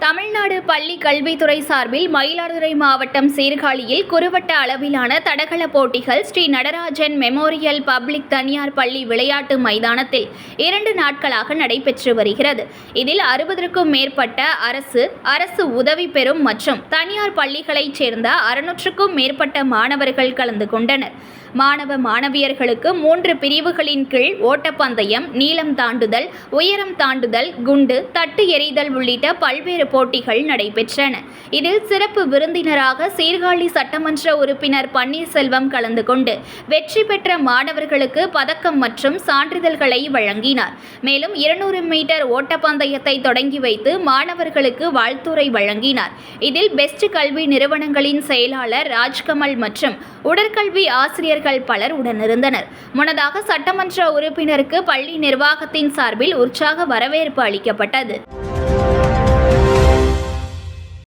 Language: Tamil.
তো আমরা பள்ளி கல்வித்துறை சார்பில் மயிலாடுதுறை மாவட்டம் சீர்காழியில் குறுவட்ட அளவிலான தடகள போட்டிகள் ஸ்ரீ நடராஜன் மெமோரியல் பப்ளிக் தனியார் பள்ளி விளையாட்டு மைதானத்தில் இரண்டு நாட்களாக நடைபெற்று வருகிறது. இதில் அறுபதற்கும் மேற்பட்ட அரசு அரசு உதவி பெறும் மற்றும் தனியார் பள்ளிகளைச் சேர்ந்த அறுநூற்றுக்கும் மேற்பட்ட மாணவர்கள் கலந்து கொண்டனர். மாணவ மாணவியர்களுக்கு மூன்று பிரிவுகளின் கீழ் ஓட்டப்பந்தயம் நீளம் தாண்டுதல் உயரம் தாண்டுதல் குண்டு தட்டு எறிதல் உள்ளிட்ட பல்வேறு நிகழ்ச்சிகள் நடைபெற்றன. இதில் சிறப்பு விருந்தினராக சீர்காழி சட்டமன்ற உறுப்பினர் பன்னீர்செல்வம் கலந்து கொண்டு வெற்றி பெற்ற மாணவர்களுக்கு பதக்கம் மற்றும் சான்றிதழ்களை வழங்கினார். மேலும் இருநூறு மீட்டர் ஓட்டப்பந்தயத்தை தொடங்கி வைத்து மாணவர்களுக்கு வாழ்த்துரை வழங்கினார். இதில் பெஸ்ட் கல்வி நிறுவனங்களின் செயலாளர் ராஜ்கமல் மற்றும் உடற்கல்வி ஆசிரியர்கள் பலர் உடனிருந்தனர். முன்னதாக சட்டமன்ற உறுப்பினருக்கு பள்ளி நிர்வாகத்தின் சார்பில் உற்சாக வரவேற்பு அளிக்கப்பட்டது.